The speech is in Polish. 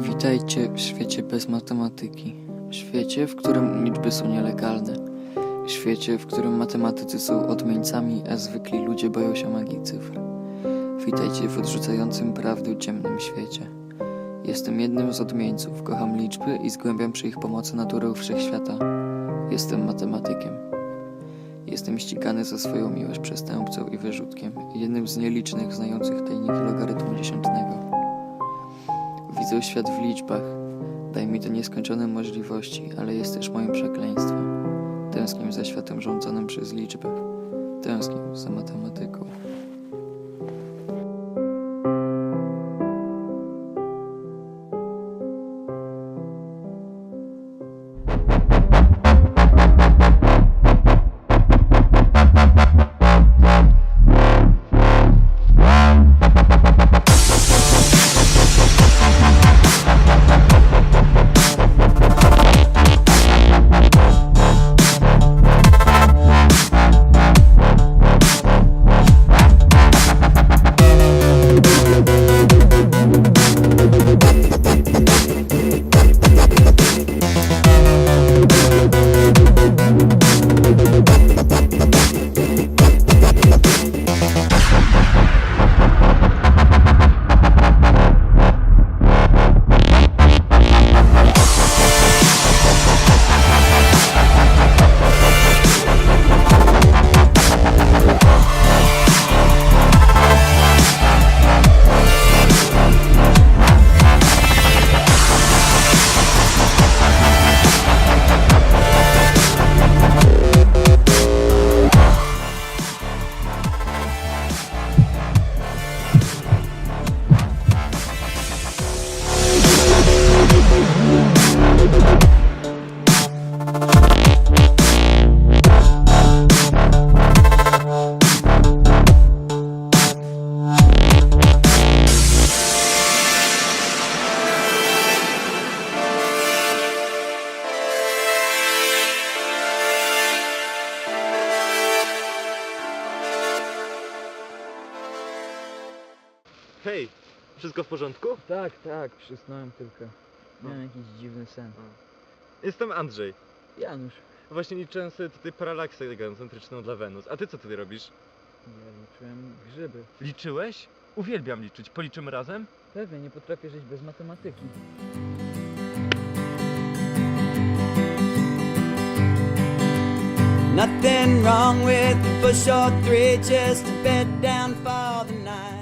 Witajcie w świecie bez matematyki. Świecie, w którym liczby są nielegalne. Świecie, w którym matematycy są odmieńcami, a zwykli ludzie boją się magii cyfr. Witajcie w odrzucającym prawdę ciemnym świecie. Jestem jednym z odmieńców, kocham liczby i zgłębiam przy ich pomocy naturę wszechświata. Jestem matematykiem. Jestem ścigany za swoją miłość przestępcą i wyrzutkiem, jednym z nielicznych znających tajniki logarytmu dziesiętnego. Widzę świat w liczbach. Daj mi to nieskończone możliwości, ale jest też moim przekleństwem. Tęsknię za światem rządzonym przez liczby. Tęsknię za matematyką. Hej, wszystko w porządku? Tak, tak, przysnąłem tylko. Miałem jakiś dziwny sen. Jestem Andrzej. Janusz. Właśnie liczyłem sobie tutaj paralaksę geocentryczną dla Wenus. A ty co tutaj robisz? Ja liczyłem grzyby. Liczyłeś? Uwielbiam liczyć. Policzymy razem? Pewnie nie potrafię żyć bez matematyki. Nothing wrong with a push or three, just a bed down for the night.